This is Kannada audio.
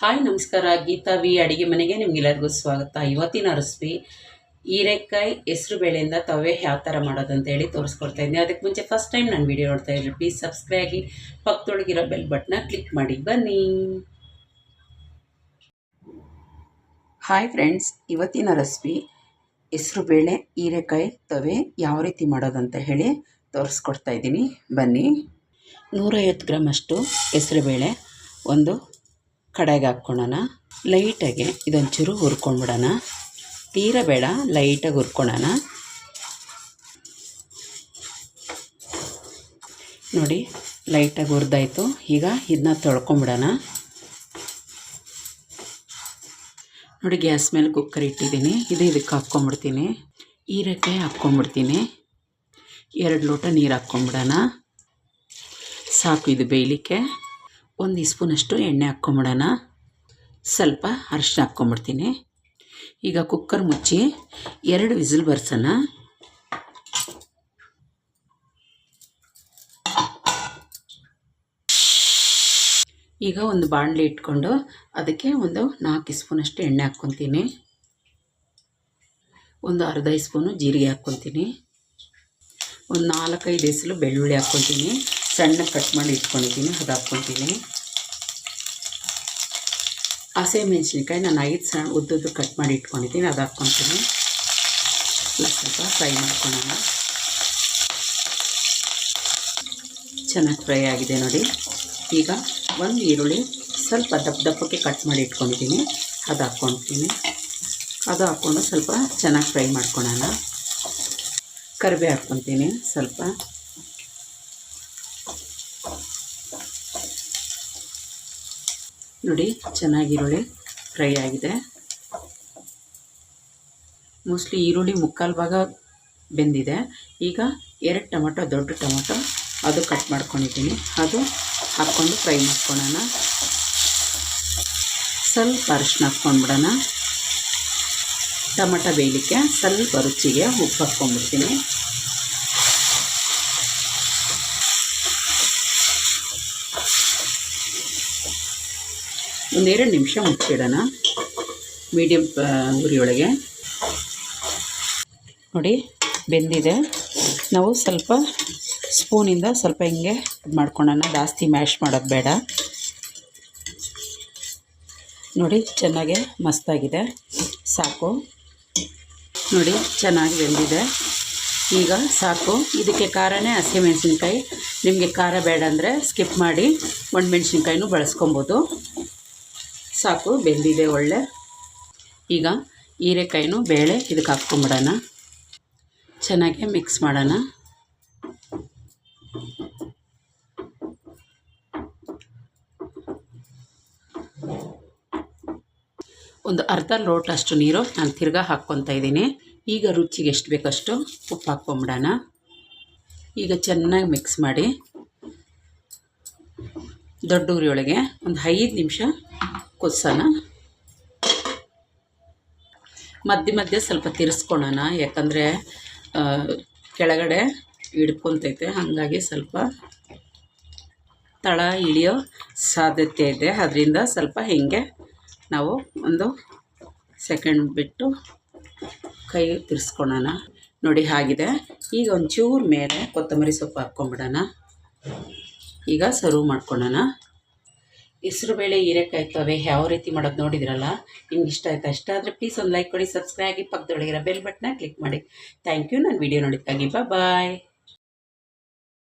ಹಾಯ್, ನಮಸ್ಕಾರ. ಗೀತಾ ವಿ, ಅಡಿಗೆ ಮನೆಗೆ ನಿಮ್ಗೆಲ್ಲರಿಗೂ ಸ್ವಾಗತ. ಇವತ್ತಿನ ರೆಸಿಪಿ ಹೀರೆಕಾಯಿ ಹೆಸರು ಬೇಳೆಯಿಂದ ತವೆ ಯಾವ ಥರ ಮಾಡೋದು ಅಂತ ಹೇಳಿ ತೋರಿಸ್ಕೊಡ್ತಾ ಇದ್ದೀನಿ. ಅದಕ್ಕೆ ಮುಂಚೆ ಫಸ್ಟ್ ಟೈಮ್ ನಾನು ವಿಡಿಯೋ ನೋಡ್ತಾ ಇದ್ದೀನಿ ಪ್ಲೀಸ್ ಸಬ್ಸ್ಕ್ರೈಬ್ ಆಗಿ ಪಕ್ಕದೊಳಗಿರೋ ಬೆಲ್ ಬಟ್ನ ಕ್ಲಿಕ್ ಮಾಡಿ. ಬನ್ನಿ. ಹಾಯ್ ಫ್ರೆಂಡ್ಸ್ ಇವತ್ತಿನ ರೆಸಿಪಿ ಹೆಸರು ಬೇಳೆ, ಹೀರೆಕಾಯಿ ತವೆ ಯಾವ ರೀತಿ ಮಾಡೋದಂತ ಹೇಳಿ ತೋರಿಸ್ಕೊಡ್ತಾ ಇದ್ದೀನಿ. ಬನ್ನಿ. ನೂರೈವತ್ತು ಗ್ರಾಮ್ ಅಷ್ಟು ಹೆಸರುಬೇಳೆ ಒಂದು ಕಡೆಗೆ ಹಾಕ್ಕೊಳ್ಳೋಣ. ಲೈಟಾಗಿ ಇದೊಂಚೂರು ಹುರ್ಕೊಂಡ್ಬಿಡೋಣ ತೀರ ಬೇಡ ಲೈಟಾಗಿ ಹುರ್ಕೊಳ್ಳೋಣ. ನೋಡಿ, ಲೈಟಾಗಿ ಹುರ್ದಾಯಿತು. ಈಗ ಇದನ್ನ ತೊಳ್ಕೊಂಬಿಡೋಣ. ನೋಡಿ, ಗ್ಯಾಸ್ ಮೇಲೆ ಕುಕ್ಕರ್ ಇಟ್ಟಿದ್ದೀನಿ. ಇದು ಇದಕ್ಕೆ ಹಾಕ್ಕೊಂಬಿಡ್ತೀನಿ. ಹೀರೆಕಾಯಿ ಹಾಕ್ಕೊಂಬಿಡ್ತೀನಿ. ಎರಡು ಲೋಟ ನೀರು ಹಾಕ್ಕೊಂಬಿಡೋಣ. ಸಾಕು ಇದು ಬೇಯಲಿಕ್ಕೆ. ಒಂದು ಸ್ಪೂನಷ್ಟು ಎಣ್ಣೆ ಹಾಕ್ಕೊಂಬಿಡೋಣ. ಸ್ವಲ್ಪ ಅರಿಶಿನ ಹಾಕ್ಕೊಂಬಿಡ್ತೀನಿ. ಈಗ ಕುಕ್ಕರ್ ಮುಚ್ಚಿ ಎರಡು ವಿಸಿಲ್ ಬರ್ಸೋಣ. ಈಗ ಒಂದು ಬಾಣಲೆ ಇಟ್ಕೊಂಡು ಅದಕ್ಕೆ ಒಂದು ನಾಲ್ಕು ಸ್ಪೂನಷ್ಟು ಎಣ್ಣೆ ಹಾಕ್ಕೊತೀನಿ. ಒಂದು ಅರ್ಧ ಸ್ಪೂನು ಜೀರಿಗೆ ಹಾಕ್ಕೊತೀನಿ. ಒಂದು ನಾಲ್ಕೈದು ಎಸಲು ಬೆಳ್ಳುಳ್ಳಿ ಹಾಕ್ಕೊತೀನಿ. ಸಣ್ಣ ಕಟ್ ಮಾಡಿ ಇಟ್ಕೊಂಡಿದ್ದೀನಿ ಅದು ಹಾಕ್ಕೊತೀನಿ ಹಸೆ ಮೆಣಸಿನ್ಕಾಯಿ ನಾನು ಐದು ಸಣ್ಣ ಉದ್ದದ್ದು ಕಟ್ ಮಾಡಿ ಇಟ್ಕೊಂಡಿದ್ದೀನಿ ಅದು ಹಾಕ್ಕೊತೀನಿ ಸ್ವಲ್ಪ ಫ್ರೈ ಮಾಡ್ಕೊಳ್ಳೋಣ. ಚೆನ್ನಾಗಿ ಫ್ರೈ ಆಗಿದೆ ನೋಡಿ. ಈಗ ಒಂದು ಈರುಳ್ಳಿ ಸ್ವಲ್ಪ ದಪ್ಪ ದಪ್ಪಕ್ಕೆ ಕಟ್ ಮಾಡಿ ಇಟ್ಕೊಂಡಿದ್ದೀನಿ ಅದು ಹಾಕ್ಕೊತೀನಿ ಅದು ಹಾಕ್ಕೊಂಡು ಸ್ವಲ್ಪ ಚೆನ್ನಾಗಿ ಫ್ರೈ ಮಾಡ್ಕೊಳ್ಳೋಣ. ಕರಿಬೇ ಹಾಕ್ಕೊತೀನಿ ಸ್ವಲ್ಪ. ನೋಡಿ ಚೆನ್ನಾಗಿ ಈರುಳ್ಳಿ ಫ್ರೈ ಆಗಿದೆ. ಮೋಸ್ಟ್ಲಿ ಈರುಳ್ಳಿ ಮುಕ್ಕಾಲು ಭಾಗ ಬೆಂದಿದೆ. ಈಗ ಎರಡು ಟೊಮೊಟೊ, ದೊಡ್ಡ ಟೊಮೊಟೊ, ಅದು ಕಟ್ ಮಾಡ್ಕೊಂಡಿದ್ದೀನಿ. ಅದು ಹಾಕ್ಕೊಂಡು ಫ್ರೈ ಮಾಡ್ಕೊಳ್ಳೋಣ ಸ್ವಲ್ಪ ಅರಿಶಿನ ಹಾಕ್ಕೊಂಡ್ಬಿಡೋಣ. ಟೊಮೊಟೊ ಬೇಯಲಿಕ್ಕೆ ಸ್ವಲ್ಪ ರುಚಿಗೆ ಉಪ್ಪು ಹಾಕ್ಕೊಂಡ್ಬಿಡ್ತೀನಿ. ಒಂದೆರಡು ನಿಮಿಷ ಮುಚ್ಚಿಡೋಣ. ಮೀಡಿಯಮ್ ಉರಿಯೊಳಗೆ ನೋಡಿ, ಬೆಂದಿದೆ. ನಾವು ಸ್ವಲ್ಪ ಸ್ಪೂನಿಂದ ಸ್ವಲ್ಪ ಹಿಂಗೆ ಇದು ಮಾಡ್ಕೊಳ್ಳೋಣ. ಜಾಸ್ತಿ ಮ್ಯಾಶ್ ಮಾಡೋದು ಬೇಡ. ನೋಡಿ, ಚೆನ್ನಾಗೆ ಮಸ್ತಾಗಿದೆ. ಸಾಕು. ನೋಡಿ, ಚೆನ್ನಾಗಿ ಬೆಂದಿದೆ. ಈಗ ಸಾಕು. ಇದಕ್ಕೆ ಖಾರನೇ ಹಸಿಮೆಣ್ಸಿನ್ಕಾಯಿ ನಿಮಗೆ ಖಾರ ಬೇಡ ಅಂದರೆ ಸ್ಕಿಪ್ ಮಾಡಿ. ಒಣಮೆಣ್ಸಿನ್ಕಾಯಿನೂ ಬಳಸ್ಕೊಬೋದು. ಸಾಕು, ಬೆಂದಿದೆ ಒಳ್ಳೆ. ಈಗ ಹೀರೆಕಾಯಿನೂ ಬೇಳೆ ಇದಕ್ಕೆ ಹಾಕ್ಕೊಂಬಿಡೋಣ. ಚೆನ್ನಾಗಿ ಮಿಕ್ಸ್ ಮಾಡೋಣ. ಒಂದು ಅರ್ಧ ಲೋಟ ಅಷ್ಟು ನೀರು ನಾನು ತಿರ್ಗಾ ಹಾಕ್ಕೊತಾ ಇದ್ದೀನಿ. ಈಗ ರುಚಿಗೆ ಎಷ್ಟು ಬೇಕಷ್ಟು ಉಪ್ಪು ಹಾಕ್ಕೊಂಬಿಡೋಣ. ಈಗ ಚೆನ್ನಾಗಿ ಮಿಕ್ಸ್ ಮಾಡಿ. ದೊಡ್ಡ ಉರಿಯೊಳಗೆ ಒಂದು ಐದು ನಿಮಿಷ ಕುದಿಸೋಣ. ಮಧ್ಯ ಮಧ್ಯೆ ಸ್ವಲ್ಪ ತಿರ್ಸ್ಕೊಳೋಣ, ಯಾಕಂದರೆ ಕೆಳಗಡೆ ಹಿಡ್ಕೊತೈತೆ ಹಾಗಾಗಿ ಸ್ವಲ್ಪ ತಳ ಇಳಿಯೋ ಸಾಧ್ಯತೆ ಇದೆ. ಅದರಿಂದ ಸ್ವಲ್ಪ ಹೀಗೆ ನಾವು ಒಂದು ಸೆಕೆಂಡ್ ಬಿಟ್ಟು ಕೈ ತಿರ್ಸ್ಕೊಳ್ಳೋಣ ನೋಡಿ ಆಗಿದೆ ಈಗ ಒಂಚೂರು ಮೇಲೆ ಕೊತ್ತಂಬರಿ ಸೊಪ್ಪು ಹಾಕ್ಕೊಂಬಿಡೋಣ. ಈಗ ಸರ್ವ್ ಮಾಡ್ಕೊಳ್ಳೋಣ ಹೆಸರುಬೇಳೆ ಹೀರೆಕಾಯಿ ತವೆ ಯಾವ ರೀತಿ ಮಾಡೋದು ನೋಡಿದ್ರಲ್ಲ? ನಿಮ್ಗೆ ಇಷ್ಟ ಆಯ್ತಾ? ಇಷ್ಟ ಆದರೆ ಪ್ಲೀಸ್ ಒಂದು ಲೈಕ್ ಕೊಡಿ ಸಬ್ಸ್ಕ್ರೈಬ್ ಆಗಿ ಪಕ್ಕದೊಳಗಿರೋ ಬೆಲ್ ಬಟ್ನ ಕ್ಲಿಕ್ ಮಾಡಿ. ಥ್ಯಾಂಕ್ ಯು ನಾನು ವೀಡಿಯೋ ನೋಡಿದ್ದಾಗಿ ಬಾಯ್